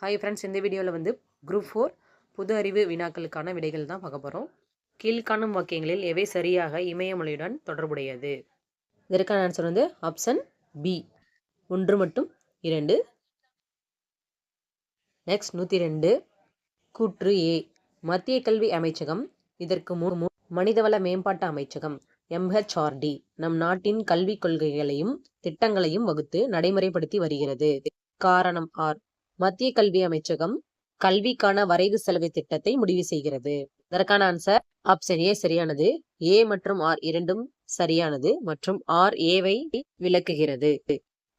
Hi friends இந்த வீடியோவில் வந்து குரூப் ஃபோர் புது அறிவு வினாக்களுக்கான விடைகள் தான் பார்க்க போகிறோம் கீழ்காணும் வாக்கியங்களில் எவை சரியாக இமயமொழியுடன் தொடர்புடையது? இதற்கான ஆன்சர் வந்து ஆப்ஷன் பி ஒன்று மட்டும் இரண்டு. நெக்ஸ்ட் நூற்றி ரெண்டு கூற்று ஏ மத்திய கல்வி அமைச்சகம் இதற்கு முன் மனிதவள மேம்பாட்டு அமைச்சகம் எம்ஹெச்ஆர்டி நம் நாட்டின் கல்விக் கொள்கைகளையும் திட்டங்களையும் வகுத்து நடைமுறைப்படுத்தி வருகிறது. காரணம் ஆர். மத்திய கல்வி அமைச்சகம் கல்விக்கான வரைவு செலவு திட்டத்தை முடிவு செய்கிறது. இதற்கான ஆன்சர் ஆப்ஷன் ஏ சரியானது ஏ மற்றும் ஆர் இரண்டும் சரியானது மற்றும் ஆர் ஏவை விளக்குகிறது.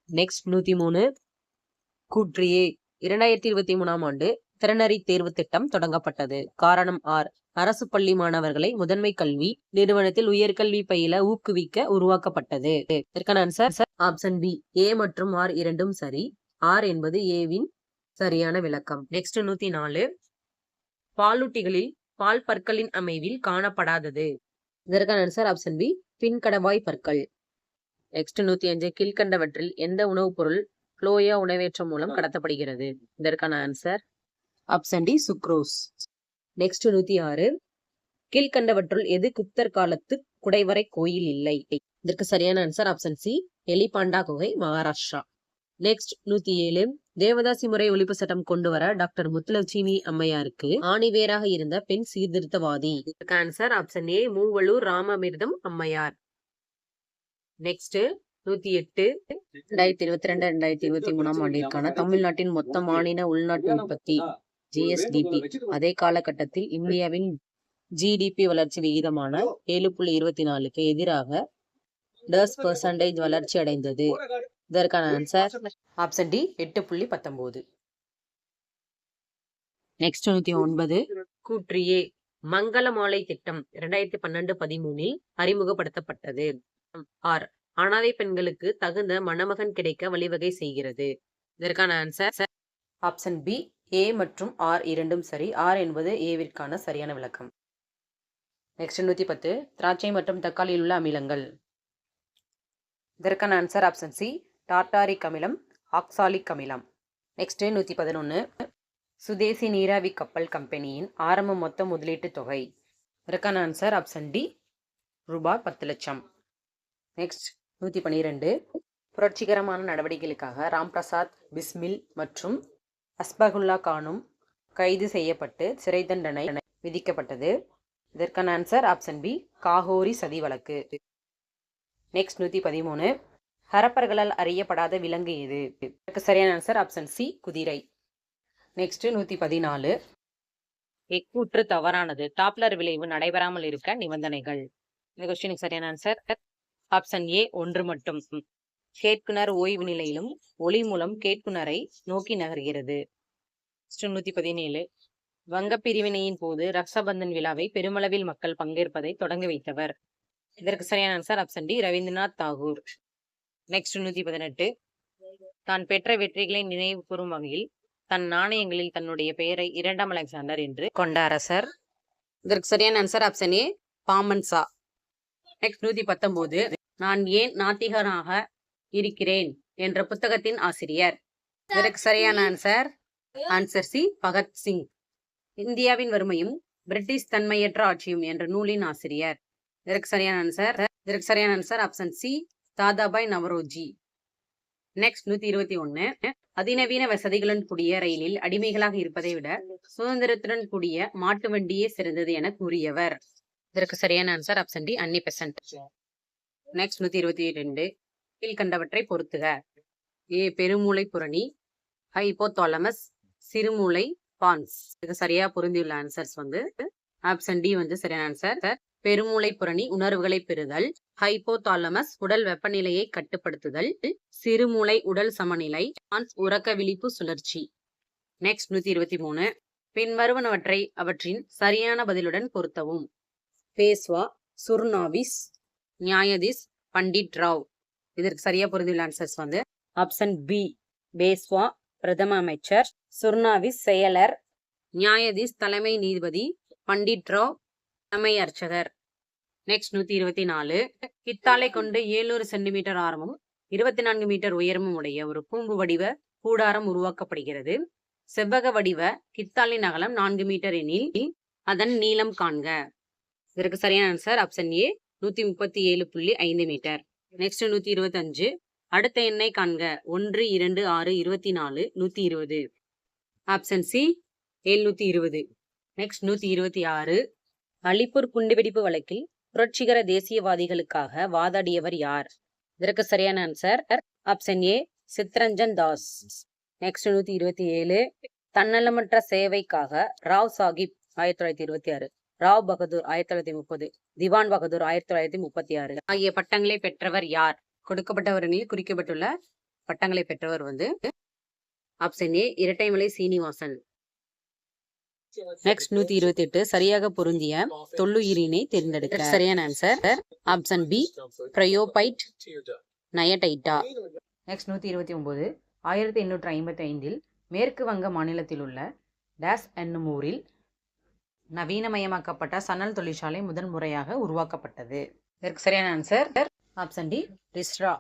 நெக்ஸ்ட் நூத்தி மூணு கூற்றியே ஏ இரண்டாயிரத்தி இருபத்தி மூணாம் ஆண்டு திறனறி தேர்வு திட்டம் தொடங்கப்பட்டது. காரணம் ஆர் அரசு பள்ளி மாணவர்களை முதன்மை கல்வி நிறுவனத்தில் உயர்கல்வி பயில ஊக்குவிக்க உருவாக்கப்பட்டது. இதற்கான ஆன்சர் ஆப்ஷன் பி ஏ மற்றும் ஆர் இரண்டும் சரி. ஆர் என்பது ஏவின் சரியான விளக்கம். நெக்ஸ்ட் நூத்தி நாலு பாலூட்டிகளில் பால் பற்களின் அமைவில் காணப்படாதது. இதற்கான ஆன்சர் ஆப்ஷன் பி பின்கடவாய் பற்கள். நெக்ஸ்ட் நூத்தி அஞ்சு கீழ்கண்டவற்றில் எந்த உணவுப் பொருள் ஃப்ளோயா உணவேற்றம் மூலம் கடத்தப்படுகிறது? இதற்கான answer option D sucrose next நூத்தி ஆறு கீழ்கண்டவற்றுள் எது குப்தர் காலத்து குடைவரை கோயில் இல்லை? இதற்கு சரியான ஆன்சர் ஆப்ஷன் சி எலிபாண்டா குகை மகாராஷ்டிரா. நெக்ஸ்ட் நூத்தி ஏழு. தேவதாசி முறை ஒழிப்பு சட்டம் கொண்டு வர டாக்டர் முத்துலட்சுமி அம்மையாருக்கு ஆணிவேராக இருந்த பெண் சீர்திருத்தவாதி. Answer option A Moovalur Ramamirtham Ammaiyar. Next நூத்தி எட்டு. ரெண்டாயிரத்தி இருபத்தி ரெண்டு ரெண்டாயிரத்தி இருபத்தி மூணாம் ஆண்டிற்கான தமிழ்நாட்டின் மொத்த மாநில உள்நாட்டு உற்பத்தி ஜிஎஸ்டிபி அதே காலகட்டத்தில் இந்தியாவின் ஜிடிபி வளர்ச்சி விகிதமான ஏழு புள்ளி இருபத்தி நாலுக்கு எதிராக டஸ் பர்சன்டேஜ் வளர்ச்சி அடைந்தது. இதற்கான ஆன்சர் ஆப்ஷன் டி எட்டு புள்ளி பத்தொன்பது. நெக்ஸ்ட் நூத்தி ஒன்பது. கூற்று ஏ மங்கள மாலை திட்டம் இரண்டாயிரத்தி பன்னெண்டு பதிமூணில் அறிமுகப்படுத்தப்பட்டது. ஆர் அனாதை பெண்களுக்கு தகுந்த மணமகன் கிடைக்க வழிவகை செய்கிறது. இதற்கான ஆன்சர் ஆப்ஷன் பி ஏ மற்றும் ஆர் இரண்டும் சரி. ஆர் என்பது ஏவிற்கான சரியான விளக்கம். நெக்ஸ்ட் நூத்தி பத்து திராட்சை மற்றும் தக்காளியில் உள்ள அமிலங்கள். இதற்கான ஆன்சர் ஆப்ஷன் சி டார்டாரிக் அமிலம் ஆக்சாலிக் அமிலம் நெக்ஸ்ட்டு நூற்றி பதினொன்று சுதேசி நீராவி கப்பல் கம்பெனியின் ஆரம்ப மொத்த முதலீட்டு தொகை. இதற்கான ஆன்சர் ஆப்ஷன் டி ரூபாய் பத்து லட்சம். நெக்ஸ்ட் நூற்றி பன்னிரெண்டு புரட்சிகரமான நடவடிக்கைகளுக்காக ராம் பிரசாத் பிஸ்மில் மற்றும் அஸ்பகுல்லா கானும் கைது செய்யப்பட்டு சிறை தண்டனை விதிக்கப்பட்டது. இதற்கான ஆன்சர் ஆப்ஷன் பி காகோரி சதி வழக்கு. நெக்ஸ்ட் நூற்றி பதிமூணு. ஹரப்பர்களால் அறியப்படாத விலங்கு எது? இதற்கு சரியான ஆன்சர் ஆப்ஷன் சி குதிரை. நெக்ஸ்ட் நூற்றி பதினாலு எக்கூற்று தவறானது. டாப்லர் விளைவு நடைபெறாமல் இருக்க நிபந்தனைகள். இந்த கொஸ்டினுக்கு சரியான ஆன்சர் ஆப்ஷன் ஏ ஒன்று மட்டும். கேட்குனர் ஓய்வு நிலையிலும் ஒளி மூலம் கேட்குனரை நோக்கி நகர்கிறது. நூத்தி பதினேழு வங்க பிரிவினையின் போது ரக்ஷபந்தன் விழாவை பெருமளவில் மக்கள் பங்கேற்பதை தொடங்கி வைத்தவர். இதற்கு சரியான answer option D Rabindranath Tagore. Next நூத்தி பதினெட்டு. தான் பெற்ற வெற்றிகளை நினைவு கூறும் வகையில் தன் நாணயங்களில் தன்னுடைய பெயரை இரண்டாம் அலெக்சாண்டர் என்று கொண்ட அரசர். இதற்கு சரியான answer option A Bahmanshah next நூத்தி பத்தொன்பது நான் ஏன் நாத்திகனாக இருக்கிறேன் என்ற புத்தகத்தின் ஆசிரியர். இதற்கு சரியான ஆன்சர் ஆன்சர் சி பகத்சிங் இந்தியாவின் வறுமையும் பிரிட்டிஷ் தன்மையற்ற ஆட்சியும் என்ற நூலின் ஆசிரியர். இதற்கு சரியான ஆன்சர் இதற்கு சரியான answer option C Dadabhai Naoroji. Next நூத்தி இருபத்தி ஒன்னு அதிநவீன வசதிகளுடன் கூடிய ரயிலில் அடிமைகளாக இருப்பதை விட சுதந்திரத்துடன் கூடிய மாட்டு வண்டியே சிறந்தது என கூறியவர். இதற்கு சரியான answer option D Annie Besant next நூத்தி இருபத்தி ரெண்டு கீழ்கண்டவற்றை பொருத்துக. ஏ பெருமூளை புரணி. ஹைபோதாலமஸ் சிறுமூளை பான்ஸ் இது சரியா பொருந்தியுள்ள ஆன்சர்ஸ் வந்து ஆப்ஷன் டி வந்து சரியான ஆன்சர் பெருமூளை புரணி உணர்வுகளை பெறுதல் ஹைப்போதாலமஸ் உடல் வெப்பநிலையை கட்டுப்படுத்துதல் சிறுமூளை உடல் சமநிலை உறக்க விழிப்பு சுழற்சி. நெக்ஸ்ட் நூத்தி இருபத்தி மூணு. பின்வருவனவற்றை அவற்றின் சரியான பதிலுடன் பொருத்தவும். பேஸ்வா சுர்னாவிஸ் நியாயதிஸ் பண்டிட் ராவ். இதற்கு சரியா பொருந்துள்ள ஆன்சர்ஸ் வந்து ஆப்ஷன் பி பேஸ்வா பிரதம அமைச்சர் சுர்னாவிஸ் செயலர் நியாயதிஸ் தலைமை நீதிபதி பண்டிட் ராவ் தலைமை அர்ச்சகர். நெக்ஸ்ட் நூத்தி இருபத்தி நாலு கித்தாலை கொண்டு ஏழுநூறு சென்டிமீட்டர் ஆரமும் இருபத்தி நான்கு மீட்டர் உயரமும் உடைய ஒரு கூம்பு வடிவ கூடாரம் உருவாக்கப்படுகிறது. செவ்வக வடிவ கித்தாலின் அகலம் நான்கு மீட்டர் எனில் அதன் நீளம் காண்க. இதற்கு சரியான ஆன்சர் ஆப்ஷன் ஏ நூத்தி முப்பத்தி ஏழு புள்ளி ஐந்து மீட்டர் நெக்ஸ்ட் நூத்தி இருபத்தஞ்சு அடுத்த எண்ணை காண்க. ஒன்று இரண்டு ஆறு இருபத்தி நாலு நூத்தி இருபது ஆப்ஷன் சி எழுநூத்தி இருபது நெக்ஸ்ட் நூத்தி இருபத்தி ஆறு அலிப்பூர் குண்டுவெடிப்பு வழக்கில் புரட்சிகர தேசியவாதிகளுக்காக வாதாடியவர் யார்? இதற்கு சரியான answer option A Chittaranjan Das. Next நூத்தி இருபத்தி ஏழு தன்னலமற்ற சேவைக்காக ராவ் சாஹிப் ஆயிரத்தி தொள்ளாயிரத்தி இருபத்தி ஆறு ராவ் பகதூர் ஆயிரத்தி தொள்ளாயிரத்தி முப்பது திவான் பகதூர் ஆயிரத்தி தொள்ளாயிரத்தி முப்பத்தி ஆறு. ஆகிய பட்டங்களை பெற்றவர் யார்? கொடுக்கப்பட்டவர்களில் குறிக்கப்பட்டுள்ள பட்டங்களை பெற்றவர் வந்து option A Rettamalai Srinivasan. Next நூத்தி இருபத்தி எட்டு சரியாக பொருந்திய தொல்லுயிரினை தேர்ந்தெடுக்க. சரியான ஆன்சர் ஆப்ஷன் பி பிரயோபைட் நயடைட்டா நெக்ஸ்ட் நூத்தி இருபத்தி ஒன்பது ஆயிரத்தி எண்ணூற்றி ஐம்பத்தி ஐந்தில் மேற்கு வங்க மாநிலத்தில் உள்ள டேஸ் என்னும் ஊரில் நவீனமயமாக்கப்பட்ட சணல் தொழிற்சாலை முதன் முறையாக உருவாக்கப்பட்டது. இதற்கு சரியான ஆன்சர் ஆப்ஷன் டி ரிஸ்ரா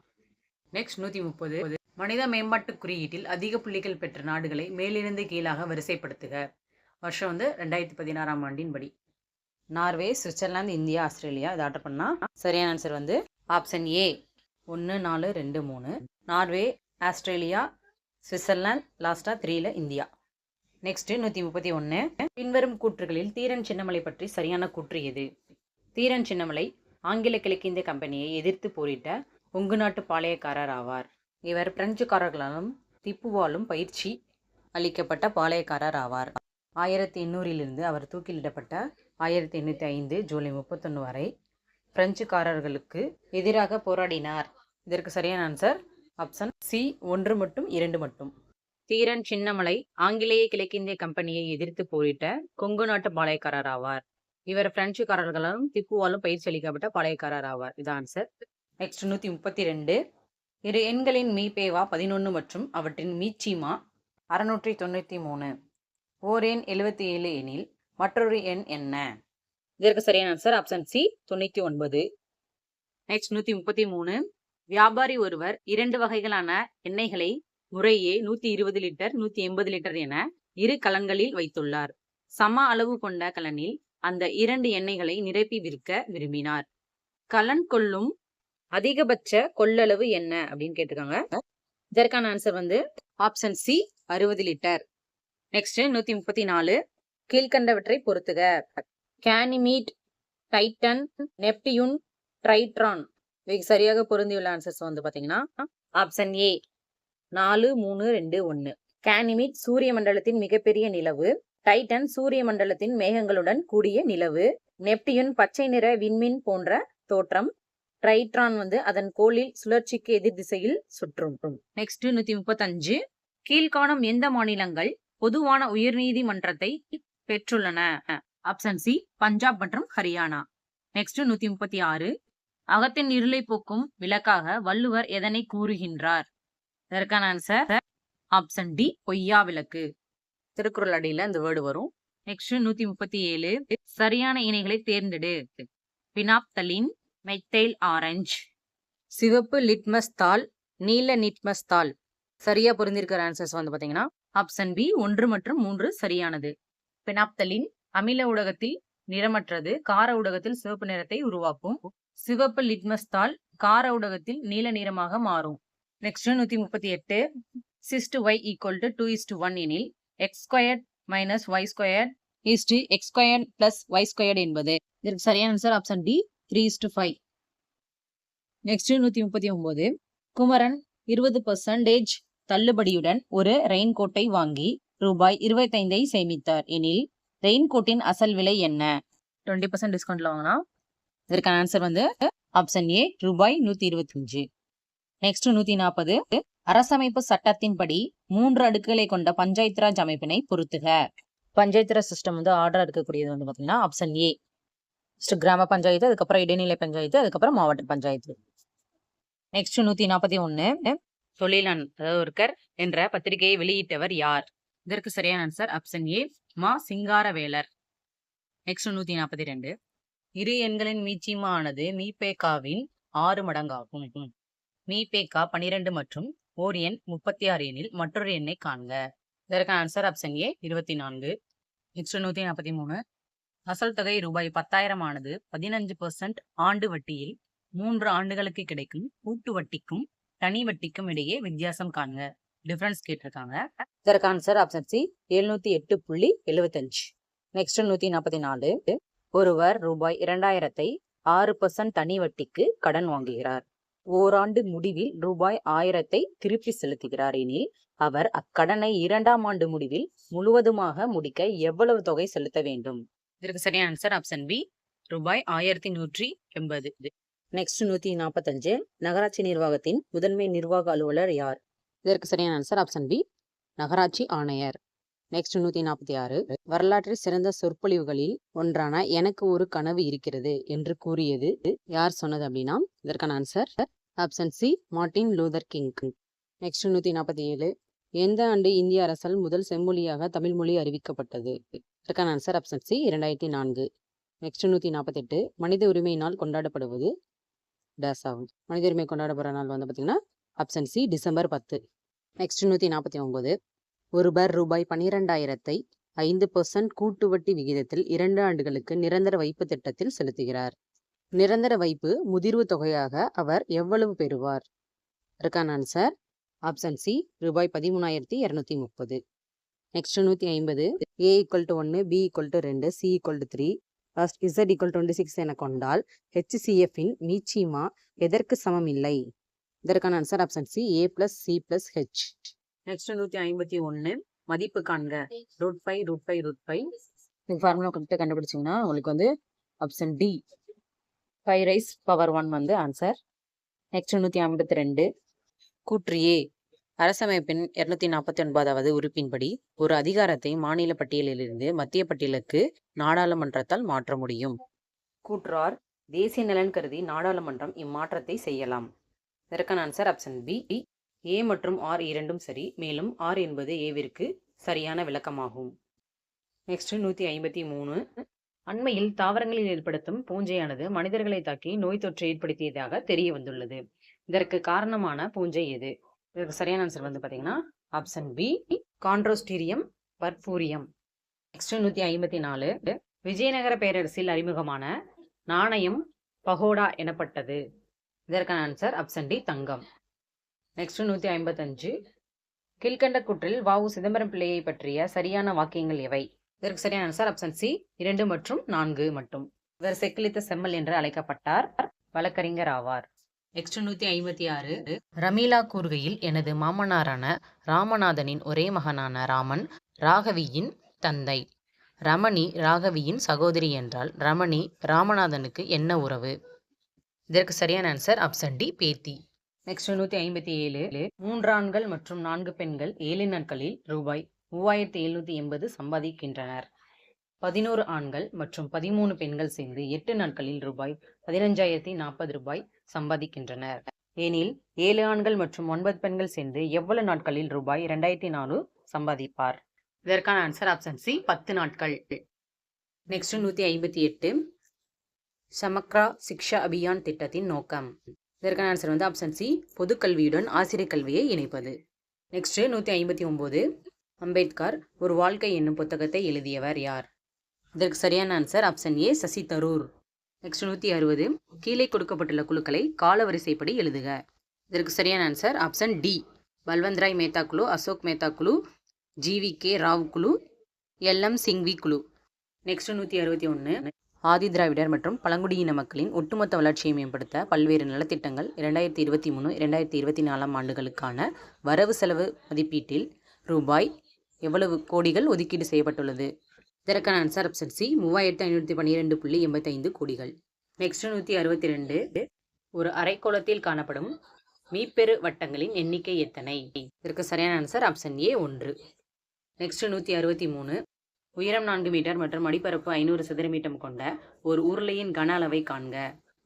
நெக்ஸ்ட் நூற்றி முப்பது மனித மேம்பாட்டு குறியீட்டில் அதிக புள்ளிகள் பெற்ற நாடுகளை மேலிருந்து கீழாக வரிசைப்படுத்துக. வருஷம் வந்து ரெண்டாயிரத்தி பதினாறாம் ஆண்டின் படி. நார்வே சுவிட்சர்லாந்து இந்தியா ஆஸ்திரேலியா இதை ஆர்டர் பண்ணால் சரியான ஆன்சர் வந்து ஆப்ஷன் ஏ ஒன்று நாலு ரெண்டு மூணு. நார்வே ஆஸ்திரேலியா சுவிட்சர்லாந்து லாஸ்ட்டாக த்ரீல இந்தியா. நெக்ஸ்ட் நூற்றி முப்பத்தி ஒன்று பின்வரும் கூற்றுகளில் தீரன் சின்னமலை பற்றி சரியான கூற்று எது? தீரன் சின்னமலை ஆங்கில கிழக்கிந்திய கம்பெனியை எதிர்த்து போரிட்ட ஒங்கு நாட்டு பாளையக்காரர் ஆவார். இவர் பிரெஞ்சுக்காரர்களாலும் திப்புவாலும் பயிற்சி அளிக்கப்பட்ட பாளையக்காரர் ஆவார். ஆயிரத்தி எண்ணூறிலிருந்து அவர் தூக்கிலிடப்பட்ட ஆயிரத்தி எண்ணூற்றி ஐந்து ஜூலை முப்பத்தொன்று வரை பிரெஞ்சுக்காரர்களுக்கு எதிராக போராடினார். இதற்கு சரியான ஆன்சர் ஆப்ஷன் சி ஒன்று மட்டும் இரண்டு மட்டும். தீரன் சின்னமலை ஆங்கிலேய கிழக்கிந்திய கம்பெனியை எதிர்த்து போரிட்ட கொங்கு நாட்டு பாளையக்காரர் ஆவார். இவர் பிரெஞ்சுக்காரர்களாலும் திப்புவாலும் பயிற்சி அளிக்கப்பட்ட பாளையக்காரர் ஆவார். இது ஆன்சர் நெக்ஸ்ட் நூற்றி முப்பத்தி ரெண்டு. இரு எண்களின் மீபேவா பதினொன்று மற்றும் அவற்றின் மீச்சீமா அறுநூற்றி தொண்ணூற்றி மூணு. ஓர் எண் எழுபத்தி ஏழு எனில் மற்றொரு எண் என்ன? இதற்கு சரியான ஆன்சர் ஆப்ஷன் சி தொண்ணூத்தி ஒன்பது. நெக்ஸ்ட் நூத்தி முப்பத்தி மூணு. வியாபாரி ஒருவர் இரண்டு வகைகளான எண்ணெய்களை முறையே நூத்தி இருபது லிட்டர் நூத்தி எண்பது லிட்டர் என இரு கலன்களில் வைத்துள்ளார். சம அளவு கொண்ட கலனில் அந்த இரண்டு எண்ணெய்களை நிரப்பி விற்க விரும்பினார். கலன் கொள்ளும் அதிகபட்ச கொள்ளளவு என்ன? அப்படின்னு கேட்டிருக்காங்க. இதற்கான ஆன்சர் வந்து ஆப்ஷன் சி அறுபது லிட்டர் நெக்ஸ்ட் நூத்தி முப்பத்தி நாலு கீழ்கண்டவற்றை பொறுத்துக கேனிமீட் டைட்டன் நெப்டியூன் ட்ரைட்ரான் சரியாக பொருந்தியுள்ள ஆன்சர்ஸ் வந்து பாத்தீங்கன்னா ஆப்ஷன் ஏ நாலு மூணு ரெண்டு ஒன்று கேனிமிட் சூரிய மண்டலத்தின் மிகப்பெரிய நிலவு. டைட்டன் சூரிய மண்டலத்தின் மேகங்களுடன் கூடிய நிலவு. நெப்டியூன் பச்சை நிற விண்மீன் போன்ற தோற்றம். ட்ரைட்ரான் வந்து அதன் கோளில் சுழற்சிக்கு எதிர் திசையில் சுற்றும். நெக்ஸ்ட் நூத்தி முப்பத்தஞ்சு கீழ்காணும் எந்த மாநிலங்கள்? பொதுவான உயர்நீதிமன்றத்தை பெற்றுள்ளன. ஆப்ஷன் சி பஞ்சாப் மற்றும் ஹரியானா. நெக்ஸ்ட் நூத்தி முப்பத்தி ஆறு அகத்தின் இருளை போக்கும் விளக்காக வள்ளுவர் எதனை கூறுகின்றார்? இதற்கான ஆன்சர் ஆப்ஷன் டி பொய்யா விளக்கு. திருக்குறள் அடியில இந்த வேர்டு வரும். நெக்ஸ்ட் நூத்தி முப்பத்தி ஏழு சரியான இணைகளை தேர்ந்தெடு. Phenolphthalein methyl orange. சிவப்பு லிட்மஸ் தாள் நீல நிட்மஸ் தாள். சரியா பொருந்திருக்கிற ஆன்சர்ஸ் வந்து பாத்தீங்கன்னா ஆப்ஷன் பி ஒன்று மற்றும் மூன்று சரியானது. பெனாப்தலின் அமில ஊடகத்தில் நிறமற்றது. கார ஊடகத்தில் சிவப்பு நிறத்தை உருவாக்கும். சிவப்பு லிட்மஸ் தாள் கார ஊடகத்தில் நீல நிறமாக மாறும். நெக்ஸ்ட் நூத்தி முப்பத்தி எட்டு. X is to y equal to two is to one எனில் x squared minus y square is to x squared plus y squared என்பது. இதற்கு சரியான answer option D three is to five next நூத்தி முப்பத்தி ஒன்பது. குமரன் இருபது பர்சன்டேஜ் தள்ளுபடியுடன் ஒரு rain கோட்டை வாங்கி ரூபாய் இருபத்தைந்தை சேமித்தார். எனில் ரெயின் கோட்டின் அசல் விலை என்ன? டுவெண்ட்டி பர்சன்ட் டிஸ்கவுண்ட்ல வாங்கினா? இதற்கான ஆன்சர் வந்து ஆப்ஷன் ஏ ரூபாய் நூத்தி இருபத்தஞ்சு. நெக்ஸ்ட் நூத்தி நாற்பது அரசமைப்பு சட்டத்தின்படி மூன்று அடுக்குகளை கொண்ட பஞ்சாயத்து ராஜ் அமைப்பினை பொறுத்துக பஞ்சாயத்து ராஜ் சிஸ்டம் வந்து ஆர்டர் இருக்கக்கூடியது வந்து பாத்தீங்கன்னா ஆப்ஷன் ஏ கிராம பஞ்சாயத்து அதுக்கப்புறம் இடைநிலை பஞ்சாயத்து அதுக்கப்புறம் மாவட்ட பஞ்சாயத்து. நெக்ஸ்ட் நூத்தி நாற்பத்தி ஒன்னு தொழிலன் அதாவது என்ற பத்திரிகையை வெளியிட்டவர் யார்? இதற்கு சரியான ஆன்சர் ஆப்ஷன் ஏ மா சிங்காரவேலர். நெக்ஸ்ட் நூத்தி நாற்பத்தி ரெண்டு இரு எண்களின் மீச்சிமானது மீபேகாவின் ஆறு மடங்காகும். மீபேகா பனிரெண்டு மற்றும் ஓர் எண் முப்பத்தி ஆறு எண்ணில் மற்றொரு எண்ணை காண்க. இதற்கான ஆன்சர் ஆப்ஷன் ஏ இருபத்தி நான்கு நெக்ஸ்ட் நூற்றி நாற்பத்தி மூணு அசல் தொகை ரூபாய் பத்தாயிரம் ஆனது பதினஞ்சு பர்சன்ட் ஆண்டு வட்டியில் மூன்று ஆண்டுகளுக்கு கிடைக்கும் கூட்டு வட்டிக்கும் தனி வட்டிக்கும் இடையே வித்தியாசம் காண்க டிஃபரன்ஸ் கேட்டிருக்காங்க. இதற்கு ஆன்சர் ஆப்ஷன் சி எழுநூத்தி எட்டு புள்ளி எழுபத்தஞ்சு நெக்ஸ்ட் நூத்தி நாற்பத்தி நாலு. ஒருவர் ரூபாய் இரண்டாயிரத்தை ஆறு பர்சன்ட் தனி வட்டிக்கு கடன் வாங்குகிறார். ஓராண்டு முடிவில் ரூபாய் ஆயிரத்தை திருப்பி செலுத்துகிறார். எனில் அவர் அக்கடனை இரண்டாம் ஆண்டு முடிவில் முழுவதுமாக முடிக்க எவ்வளவு தொகை செலுத்த வேண்டும்? இதற்கு சரியான ஆன்சர் ஆப்ஷன் பி ரூபாய் ஆயிரத்தி நூற்றி எண்பது. நெக்ஸ்ட் நூத்தி நாற்பத்தஞ்சு நகராட்சி நிர்வாகத்தின் முதன்மை நிர்வாக அலுவலர் யார்? இதற்கு சரியான ஆன்சர் ஆப்ஷன் பி நகராட்சி ஆணையர். நெக்ஸ்ட் நூத்தி நாற்பத்தி ஆறு. வரலாற்றில் சிறந்த சொற்பொழிவுகளில் ஒன்றான எனக்கு ஒரு கனவு இருக்கிறது என்று கூறியது யார் சொன்னது அப்படின்னா இதற்கான answer option C Martin Luther King next நூத்தி நாற்பத்தி ஏழு. எந்த ஆண்டு இந்திய அரசால் முதல் செம்மொழியாக தமிழ் மொழி அறிவிக்கப்பட்டது? இதற்கான ஆன்சர் ஆப்ஷன் சி இரண்டாயிரத்தி நான்கு. நெக்ஸ்ட் நூத்தி நாற்பத்தெட்டு மனித உரிமை நாள் கொண்டாடப்படுவது டேஸ் ஆகும் மனித உரிமை கொண்டாடப்படுற நாள் வந்து பார்த்தீங்கன்னா ஆப்ஷன் சி டிசம்பர் பத்து. நெக்ஸ்ட் நூற்றி நாற்பத்தி ஒன்பது. ஒருவர் ரூபாய் பன்னிரெண்டாயிரத்தை ஐந்து பர்சன்ட் கூட்டு வட்டி விகிதத்தில் இரண்டு ஆண்டுகளுக்கு நிரந்தர வைப்பு திட்டத்தில் செலுத்துகிறார். நிரந்தர வைப்பு முதிர்வு தொகையாக அவர் எவ்வளவு பெறுவார்? இருக்கான் ஆன்சர் ஆப்ஷன் சி ரூபாய் பதிமூணாயிரத்தி இரநூத்தி முப்பது. நெக்ஸ்ட் நூற்றி ஐம்பது. ஏ ஈக்குவல் டு ஒன்று பி ஈக்குவல் டு ரெண்டு C equal to three last Z equal twenty six என கொண்டால் ஹெச்சிசிஎஃப்பின் மீச்சிமா எதற்கு சமம் இல்லை இதற்கான answer option C A plus C plus H next நூற்றி ஐம்பத்தி ஒன்று மதிப்பு காண்க. Root five root five root five இந்த ஃபார்முலா கரெக்டாக கண்டுபிடிச்சிங்கன்னா உங்களுக்கு வந்து option D five raise power one வந்து ஆன்சர் நெக்ஸ்ட் நூற்றி ஐம்பத்தி ரெண்டு. கூற்று ஏ அரசமைப்பின் இருநூத்தி நாற்பத்தி ஒன்பதாவது உறுப்பின்படி ஒரு அதிகாரத்தை மாநில பட்டியலிலிருந்து மத்திய பட்டியலுக்கு நாடாளுமன்றத்தால் மாற்ற முடியும். கூற்றார் தேசிய நலன் கருதி நாடாளுமன்றம் இம்மாற்றத்தை செய்யலாம். இதற்கான ஆன்சர் ஆப்ஷன் பி ஏ மற்றும் ஆர் இரண்டும் சரி மேலும் ஆர் என்பது ஏவிற்கு சரியான விளக்கமாகும். நெக்ஸ்ட் நூற்றி ஐம்பத்தி மூணு அண்மையில் தாவரங்களில் ஏற்படுத்தும் பூஞ்சையானது மனிதர்களை தாக்கி நோய் தொற்று ஏற்படுத்தியதாக தெரிய வந்துள்ளது இதற்கு காரணமான பூஞ்சை எது? இதற்கு சரியான ஆன்சர் வந்து பார்த்தீங்கன்னா option B chondrostereum purpureum next நூற்றி ஐம்பத்தி நாலு விஜயநகர பேரரசில் அறிமுகமான நாணயம் பகோடா எனப்பட்டது. இதற்கான ஆன்சர் ஆப்ஷன் டி தங்கம். நெக்ஸ்ட் நூற்றி ஐம்பத்தஞ்சு கீழ்கண்ட குற்றில் வாவு சிதம்பரம் பிள்ளையை பற்றிய சரியான வாக்கியங்கள் எவை? இதற்கு சரியான ஆன்சர் ஆப்ஷன் சி இரண்டு மற்றும் நான்கு மட்டும். இவர் செக்கிலித்த செம்மல் என்று அழைக்கப்பட்டார். வழக்கறிஞர் ஆவார். நெக்ஸ்ட் நூற்றி ஐம்பத்தி ஆறு ரமீலா கூறுகையில் எனது மாமனாரான ராமநாதனின் ஒரே மகனான ராமன் ராகவியின் தந்தை. ரமணி ராகவியின் சகோதரி என்றால் ரமணி ராமநாதனுக்கு என்ன உறவு? இதற்கு சரியான ஆன்சர் ஆப்ஷன் டி பேத்தி. நெக்ஸ்ட் நூற்றி ஐம்பத்தி ஏழு மூன்று ஆண்கள் மற்றும் நான்கு பெண்கள் ஏழு நாட்களில் ரூபாய் மூவாயிரத்தி எழுநூற்றி எண்பது சம்பாதிக்கின்றனர். பதினோரு ஆண்கள் மற்றும் பதிமூணு பெண்கள் சேர்ந்து எட்டு நாட்களில் ரூபாய் பதினஞ்சாயிரத்தி நாற்பது ரூபாய் சம்பாதிக்கின்றனர். ஏனில் ஏழு ஆண்கள் மற்றும் ஒன்பது பெண்கள் சேர்ந்து எவ்வளவு நாட்களில் ரூபாய் இரண்டாயிரத்தி நாலு சம்பாதிப்பார்? இதற்கான ஆன்சர் ஆப்ஷன் சி பத்து நாட்கள். நெக்ஸ்ட் நூற்றி ஐம்பத்தி எட்டு. சமக்ரா சிக்ஷா அபியான் திட்டத்தின் நோக்கம். இதற்கான ஆன்சர் வந்து ஆப்ஷன் சி பொதுக்கல்வியுடன் ஆசிரியர் கல்வியை இணைப்பது. நெக்ஸ்ட் நூற்றி ஐம்பத்தி ஒம்பது அம்பேத்கர் ஒரு வாழ்க்கை என்னும் புத்தகத்தை எழுதியவர் யார்? இதற்கு சரியான answer option A Shashi Tharoor. Next நூற்றி அறுபது. கீழே கொடுக்கப்பட்டுள்ள குழுக்களை காலவரிசைப்படி எழுதுக. இதற்கு சரியான answer option D Balwantrai Mehta குழு அசோக் மேத்தா குழு ஜிவி கே ராவ் குழு எல்எம் சிங்வி குழு. நெக்ஸ்ட் நூற்றி அறுபத்தி ஒன்று ஆதி திராவிடர் மற்றும் பழங்குடியின மக்களின் ஒட்டுமொத்த வளர்ச்சியை மேம்படுத்த பல்வேறு நலத்திட்டங்கள் இரண்டாயிரத்தி இருபத்தி மூணு இரண்டாயிரத்தி இருபத்தி நாலாம் ஆண்டுகளுக்கான வரவு செலவு மதிப்பீட்டில் ரூபாய் எவ்வளவு கோடிகள் ஒதுக்கீடு செய்யப்பட்டுள்ளது? இதற்கான ஆன்சர் ஆப்ஷன் சி மூவாயிரத்தி ஐநூற்றி பன்னிரெண்டு புள்ளி எண்பத்தைந்து கோடிகள். நெக்ஸ்ட் நூற்றி அறுபத்தி ரெண்டு. ஒரு அரைக்கோளத்தில் காணப்படும் மீப்பெரு வட்டங்களின் எண்ணிக்கை எத்தனை? இதற்கு சரியான ஆன்சர் ஆப்ஷன் ஏ ஒன்று. நெக்ஸ்ட் நூற்றி அறுபத்தி மூணு. உயரம் நான்கு மீட்டர் மற்றும் அடிப்பரப்பு ஐநூறு சதுர மீட்டர் கொண்ட ஒரு உருளையின் கன அளவை காண்க.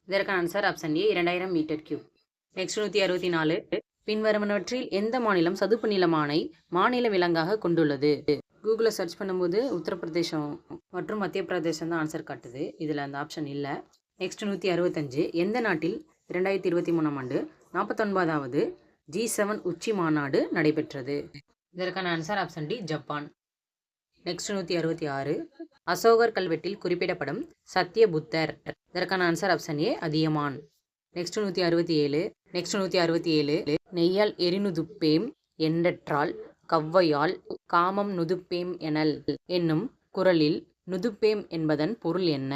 இதற்கான ஆன்சர் ஆப்ஷன் ஏ இரண்டாயிரம் மீட்டர் கியூப் நெக்ஸ்ட் நூற்றி அறுபத்தி நாலு. பின்வருவனவற்றில் எந்த மாநிலம் சதுப்பு நிலமானை மாநில விலங்காக கொண்டுள்ளது? கூகுளில் சர்ச் பண்ணும்போது உத்தரப்பிரதேசம் மற்றும் மத்திய பிரதேசம் தான் ஆன்சர் காட்டுது. இதில் அந்த ஆப்ஷன் இல்லை. நெக்ஸ்ட் நூற்றி அறுபத்தஞ்சு எந்த நாட்டில் இரண்டாயிரத்தி இருபத்தி மூணாம் ஆண்டு நாற்பத்தொன்பதாவது ஜி செவன் உச்சி மாநாடு நடைபெற்றது? இதற்கான answer option D Japan next நூற்றி அறுபத்தி ஆறு அசோகர் கல்வெட்டில் குறிப்பிடப்படும் சத்திய புத்தர் இதற்கான answer option A Athiyaman. Next நூற்றி அறுபத்தி ஏழு நெக்ஸ்ட் நூற்றி அறுபத்தி ஏழு நெய்யால் எரிநுதுப்பேம் என்றற்றால் கவ்வையால் காமம் நுதுப்பேம் எனல் என்னும் குரலில் நுதுப்பேம் என்பதன் பொருள் என்ன?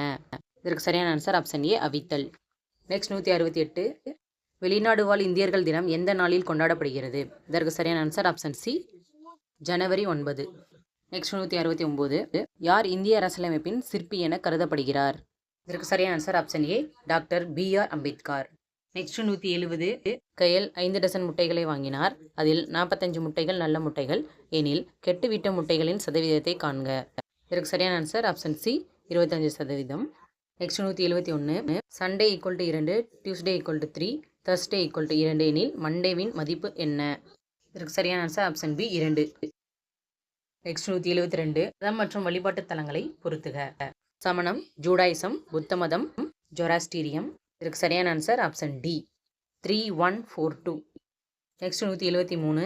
இதற்கு சரியான ஆன்சர் ஆப்ஷன் ஏ அவித்தல். நெக்ஸ்ட் நூற்றி அறுபத்தி எட்டு வெளிநாடு வாழ் இந்தியர்கள் தினம் எந்த நாளில் கொண்டாடப்படுகிறது? இதற்கு சரியான ஆன்சர் ஆப்ஷன் சி ஜனவரி ஒன்பது. நெக்ஸ்ட் நூற்றி அறுபத்தி ஒம்பது யார் இந்திய அரசியலமைப்பின் சிற்பி என கருதப்படுகிறார்? இதற்கு சரியான answer option A doctor B R Ambedkar. Next நூற்றி எழுபது கயல் ஐந்து டசன் முட்டைகளை வாங்கினார். அதில் நாற்பத்தஞ்சு முட்டைகள் நல்ல முட்டைகள். எனில் கெட்டுவிட்ட முட்டைகளின் சதவீதத்தை காண்க. இதற்கு சரியான ஆன்சர் ஆப்ஷன் சி இருபத்தஞ்சு சதவீதம். நெக்ஸ்ட் நூற்றி எழுபத்தி ஒன்று சண்டே ஈக்குவல் டு இரண்டு Tuesday equal to three Thursday equal to இரண்டு எனில் மண்டேவின் மதிப்பு என்ன? இதற்கு சரியான ஆன்சர் ஆப்ஷன் பி இரண்டு. நெக்ஸ்ட் நூற்றி எழுபத்தி ரெண்டு. மதம் மற்றும் வழிபாட்டு தலங்களை பொறுத்துக. சமணம் ஜூடாயிசம் புத்த மதம் ஜொராஸ்டீரியம். இதற்கு சரியான answer option D three one four two next நூற்றி எழுபத்தி மூணு.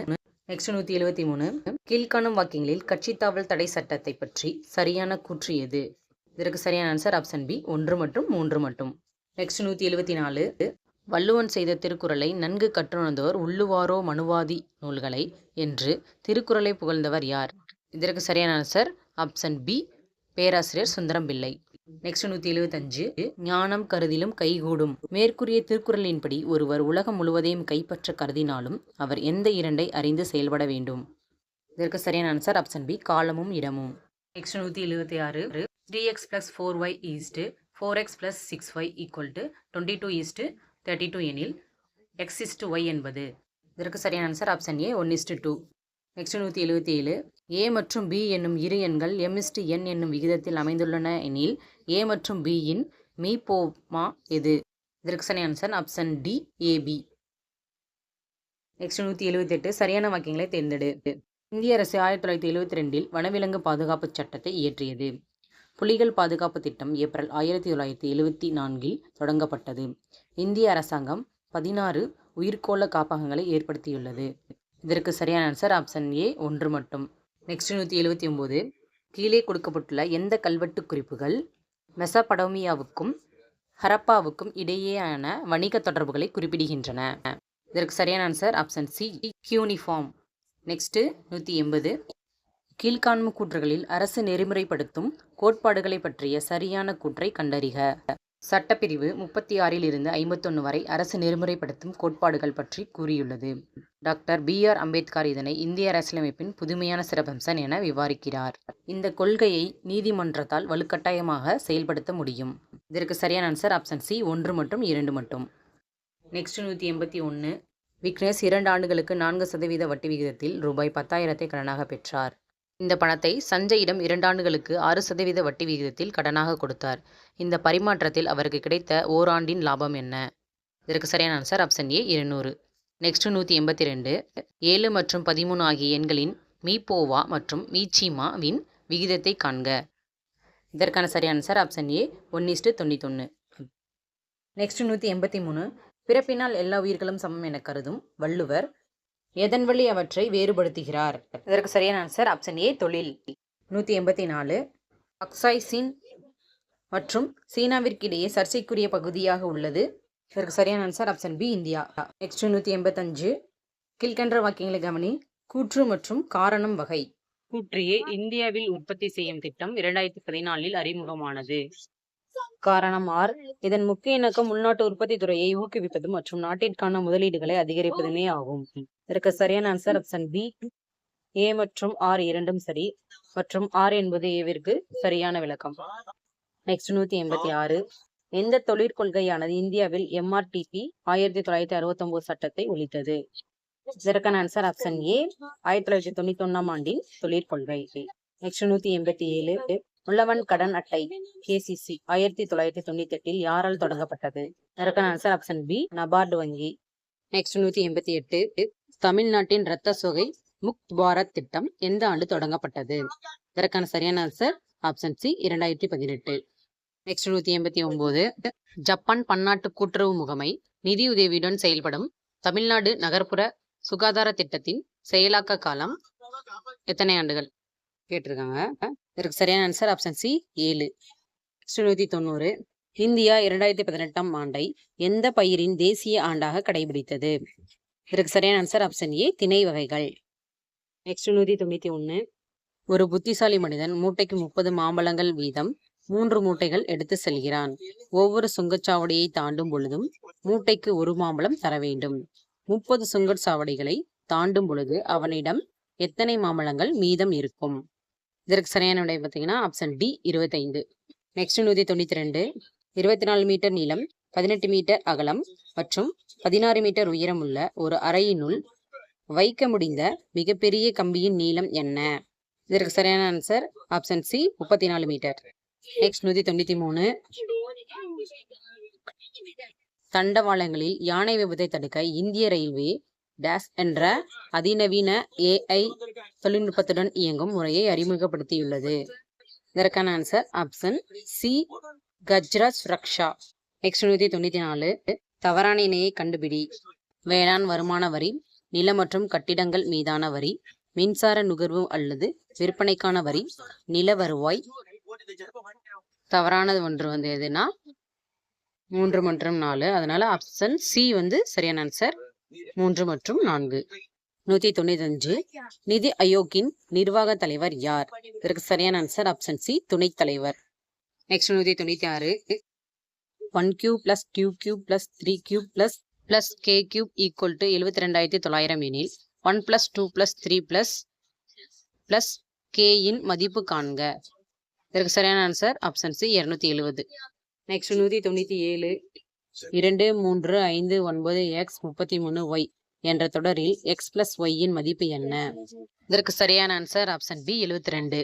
நெக்ஸ்ட் நூற்றி எழுபத்தி மூணு. கீழ்காணும் வாக்கியங்களில் கட்சித்தாவல் தடை சட்டத்தை பற்றி சரியான கூற்று எது? இதற்கு சரியான ஆன்சர் ஆப்ஷன் பி ஒன்று மற்றும் மூன்று மட்டும். நெக்ஸ்ட் நூற்றி எழுபத்தி நாலு. வள்ளுவன் செய்த திருக்குறளை நன்கு கற்றுணர்ந்தவர் உள்ளுவாரோ மனுவாதி நூல்களை என்று திருக்குறளை புகழ்ந்தவர் யார்? இதற்கு சரியான ஆன்சர் ஆப்ஷன் பி பேராசிரியர் சுந்தரம் பிள்ளை நெக்ஸ்ட் நூற்றி எழுபத்தஞ்சு ஞானம் கருதிலும் கைகூடும். மேற்கூறிய திருக்குறளின்படி ஒருவர் உலகம் முழுவதையும் கைப்பற்ற கருதினாலும் அவர் எந்த இரண்டை அறிந்து செயல்பட வேண்டும்? இதற்கு சரியான ஆன்சர் ஆப்ஷன் பி காலமும் இடமும். நெக்ஸ்ட் நூற்றி எழுபத்தி ஆறு three x plus four y is to four x plus six y equal to twenty two is to thirty two எனில் எக்ஸ் இஸ்டு ஒய் என்பது. இதற்கு சரியான answer option A one is to two next நூற்றி எழுபத்தி ஏழு ஏ மற்றும் B என்னும் இரு எண்கள் எம்எஸ்டி என் என்னும் விகிதத்தில் அமைந்துள்ளன எனில் ஏ மற்றும் பியின் மீபோமா எது? இதற்கு சரியான answer option D AB next நூற்றி எழுபத்தெட்டு சரியான வாக்கியங்களை தேர்ந்தெடு. இந்திய அரசு ஆயிரத்தி தொள்ளாயிரத்தி எழுபத்தி ரெண்டில் வனவிலங்கு பாதுகாப்பு சட்டத்தை இயற்றியது. புலிகள் பாதுகாப்பு திட்டம் ஏப்ரல் ஆயிரத்தி தொள்ளாயிரத்தி எழுபத்தி நான்கில் தொடங்கப்பட்டது. இந்திய அரசாங்கம் பதினாறு உயிர்கோள காப்பகங்களை ஏற்படுத்தியுள்ளது. இதற்கு சரியான ஆன்சர் ஆப்ஷன் ஏ ஒன்று மட்டும். நெக்ஸ்ட் நூற்றி எழுபத்தி ஒம்பது கீழே கொடுக்கப்பட்டுள்ள எந்த கல்வெட்டு குறிப்புகள் மெசபடோமியாவுக்கும் ஹரப்பாவுக்கும் இடையேயான வணிக தொடர்புகளை குறிப்பிடுகின்றன. இதற்கு சரியான answer option C cuneiform next நூற்றி எண்பது. கீழ்காண்மு கூற்றுகளில் அரசு நெறிமுறைப்படுத்தும் கோட்பாடுகளை பற்றிய சரியான கூற்றை கண்டறிக. சட்டப்பிரிவு முப்பத்தி ஆறில் இருந்து ஐம்பத்தொன்று வரை அரசு நெறிமுறைப்படுத்தும் கோட்பாடுகள் பற்றி கூறியுள்ளது. டாக்டர் பி ஆர் அம்பேத்கர் இதனை இந்திய அரசியலமைப்பின் புதுமையான சிறப்பம்சன் என விவாரிக்கிறார். இந்த கொள்கையை நீதிமன்றத்தால் வலுக்கட்டாயமாக செயல்படுத்த முடியும். இதற்கு சரியான ஆன்சர் ஆப்ஷன் சி ஒன்று மற்றும் இரண்டு மட்டும். நெக்ஸ்ட் நூற்றி எண்பத்தி ஒன்று விக்னேஷ் இரண்டு ஆண்டுகளுக்கு நான்கு சதவீத வட்டி விகிதத்தில் ரூபாய் பத்தாயிரத்தை கடனாக பெற்றார். இந்த பணத்தை சஞ்சயிடம் இரண்டு ஆண்டுகளுக்கு ஆறு சதவீத வட்டி விகிதத்தில் கடனாக கொடுத்தார். இந்த பரிமாற்றத்தில் அவருக்கு கிடைத்த ஓராண்டின் லாபம் என்ன? இதற்கு சரியான ஆன்சர் ஆப்ஷன் ஏ இருநூறு. நெக்ஸ்ட் நூற்றி எண்பத்தி ரெண்டு ஏழு மற்றும் பதிமூணு ஆகிய எண்களின் மீபோவா மற்றும் மீச்சிமாவின் விகிதத்தை காண்க. இதற்கான சரியான answer option A one is to தொண்ணூத்தொன்று நெக்ஸ்ட் நூற்றி எண்பத்தி மூணு பிறப்பினால் எல்லா உயிர்களும் சமம் என கருதும் வள்ளுவர் எதன் வழி அவற்றை வேறுபடுத்துகிறார்? இதற்கு சரியான ஆன்சர் ஆப்ஷன் ஏ தொழில். நூற்றி எண்பத்தி நாலு. அக்சாய்சின் மற்றும் சீனாவிற்கிடையே சர்ச்சைக்குரிய பகுதியாக உள்ளது. இதற்கு சரியான answer option B India. Next நூற்றி எண்பத்தஞ்சு. கீழ்கன்ற வாக்கியங்களை கவனி. கூற்று மற்றும் காரணம் வகை. கூற்றியே இந்தியாவில் உற்பத்தி செய்யும் திட்டம் இரண்டாயிரத்தி பதினாலில் அறிமுகமானது. காரணம் ஆர். இதன் முக்கிய நோக்கம் உள்நாட்டு உற்பத்தி துறையை ஊக்குவிப்பது மற்றும் நாட்டிற்கான முதலீடுகளை அதிகரிப்பதுமே ஆகும். இதற்கு சரியான ஆன்சர் ஆப்ஷன் பி ஏ மற்றும் ஆர் இரண்டும் சரி மற்றும் ஆர் என்பது ஏவிற்கு சரியான விளக்கம். நெக்ஸ்ட் நூத்தி எண்பத்தி ஆறு. எந்த தொழிற்கொள்கையானது இந்தியாவில் எம்ஆர்டிபி ஆயிரத்தி தொள்ளாயிரத்தி அறுபத்தி ஒன்பது சட்டத்தை ஒழித்தது? இதற்கான ஆன்சர் ஆப்ஷன் ஏ ஆயிரத்தி தொள்ளாயிரத்தி தொண்ணூத்தி ஒன்னாம் ஆண்டின் தொழிற்கொள்கை நெக்ஸ்ட் நூத்தி எண்பத்தி ஏழு. உள்ளவன் கடன் அட்டை. கேசிசி ஆயிரத்தி தொள்ளாயிரத்தி தொண்ணூத்தி எட்டில் யாரால் தொடங்கப்பட்டது? இதற்கான ஆன்சர் ஆப்ஷன் பி நபார்டு வங்கி. நெக்ஸ்ட் நூத்தி எண்பத்தி எட்டு. தமிழ்நாட்டின் ரத்த சொகை முக்த் பாரத் திட்டம் எந்த ஆண்டு தொடங்கப்பட்டது? இதற்கான சரியான ஆன்சர் ஆப்ஷன் சி இரண்டாயிரத்தி பதினெட்டு. நெக்ஸ்ட் நூத்தி எண்பத்தி ஒன்பது ஜப்பான் பன்னாட்டு கூட்டுறவு முகமை நிதியுதவியுடன் செயல்படும் தமிழ்நாடு நகர்ப்புற சுகாதார திட்டத்தின் செயலாக்க காலம் எத்தனை ஆண்டுகள்? கேட்டிருக்காங்க. இதற்கு சரியான ஆன்சர் ஆப்ஷன் சி ஏழு. நூற்றி தொண்ணூறு. இந்தியா இரண்டாயிரத்தி பதினெட்டாம் ஆண்டை எந்த பயிரின் தேசிய ஆண்டாக கடைபிடித்தது? இதற்கு சரியான ஆன்சர் ஆப்ஷன் ஏ திணை வகைகள். நெக்ஸ்ட் நூற்றி தொண்ணூற்றி ஒன்று ஒரு புத்திசாலி மனிதன் மூட்டைக்கு முப்பது மாம்பழங்கள் வீதம் மூன்று மூட்டைகள் எடுத்து செல்கிறான். ஒவ்வொரு சுங்கச்சாவடியை தாண்டும் பொழுதும் மூட்டைக்கு ஒரு மாம்பழம் தர வேண்டும். முப்பது சுங்கச்சாவடிகளை தாண்டும் பொழுது அவனிடம் எத்தனை மாம்பழங்கள் மீதம் இருக்கும்? இதற்கு சரியான விடை பார்த்தீங்கன்னா ஆப்ஷன் டி இருபத்தைந்து. நெக்ஸ்ட் நூற்றி தொண்ணூற்றி ரெண்டு இருபத்தி நாலு மீட்டர் நீளம் பதினெட்டு மீட்டர் அகலம் மற்றும் பதினாறு மீட்டர் உயரம் உள்ள ஒரு அறையினுள் வைக்க முடிந்த மிகப்பெரிய கம்பியின் நீளம் என்ன? இதற்கு சரியான ஆன்சர் ஆப்ஷன் சி முப்பத்தி நாலு மீட்டர் நெக்ஸ்ட் நூற்றி தொண்ணூற்றி மூணு தண்டவாளங்களில் யானை விபத்தை தடுக்க இந்திய ரயில்வே டேஸ் என்ற அதிநவீன ஏஐ தொழில்நுட்பத்துடன் இயங்கும் முறையை அறிமுகப்படுத்தியுள்ளது. இதற்கான answer option C Gajraj Raksha next நூற்றி தொண்ணூற்றி நாலு தவறான இணையை கண்டுபிடி. வேளாண் வருமான வரி நில மற்றும் கட்டிடங்கள் மீதான வரி மின்சார நுகர்வு அல்லது விற்பனைக்கான வரி நில வருவாய். தவறானது ஒன்று வந்து எதுனா மூன்று மற்றும் நாலு. அதனால ஆப்ஷன் சி வந்து சரியான ஆன்சர் மூன்று மற்றும் நான்கு. நூத்தி தொண்ணூத்தி அஞ்சு நிதி ஆயோக்கின் நிர்வாக தலைவர் யார்? இதற்கு சரியான ஆன்சர் ஆப்ஷன் சி துணைத் தலைவர். நெக்ஸ்ட் நூத்தி தொண்ணூத்தி ஆறு. One q plus q q plus three q plus plus k cube equal to எழுபத்தி ரெண்டாயிரத்தி தொள்ளாயிரம் எனில் one plus two plus three plus plus கேயின் மதிப்பு காண்க. இதற்கு சரியான ஆன்சர் ஆப்ஷன் சி இருநூத்தி எழுபது நெக்ஸ்ட் நூத்தி தொண்ணூத்தி ஏழு. இரண்டு மூன்று ஐந்து ஒன்பது எக்ஸ் முப்பத்தி மூணு ஒய் என்ற தொடரில் எக்ஸ் பிளஸ் ஒய்யின் மதிப்பு என்ன? இதற்கு சரியான ஆன்சர் ஆப்ஷன் பி எழுபத்தி ரெண்டு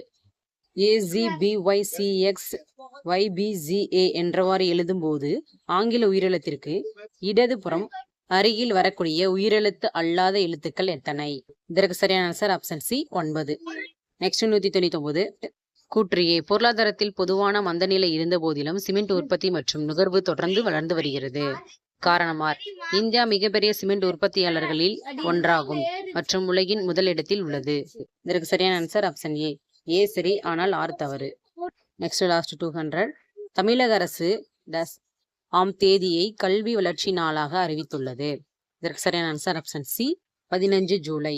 ஏசிபிஒய்சிஎக்ஸ் ஒய்பிஜிஏ என்றவாறு எழுதும்போது ஆங்கில உயிரெழுத்திற்கு இடதுபுறம் அருகில் வரக்கூடிய உயிரெழுத்து அல்லாத எழுத்துக்கள் எத்தனை? இதற்கு சரியான ஆன்சர் ஆப்ஷன் சி ஒன்பது. நெக்ஸ்ட் நூத்தி தொண்ணூத்தி ஒன்பது கூற்று ஏ பொருளாதாரத்தில் பொதுவான மந்தநிலை இருந்த போதிலும் சிமெண்ட் உற்பத்தி மற்றும் நுகர்வு தொடர்ந்து வளர்ந்து வருகிறது. காரணமார் இந்தியா மிகப்பெரிய சிமெண்ட் உற்பத்தியாளர்களில் ஒன்றாகும் மற்றும் உலகின் முதலிடத்தில் உள்ளது. இதற்கு சரியான ஆன்சர் ஆப்ஷன் ஏ ஏ சரி ஆனால் ஆறு தவறு. நெக்ஸ்ட் லாஸ்ட் டூ ஹண்ட்ரட் தமிழக அரசு டஸ் ஆம் தேதியை கல்வி வளர்ச்சி நாளாக அறிவித்துள்ளது. இதற்கு சரியான ஆன்சர் ஆப்ஷன் சி பதினஞ்சு ஜூலை.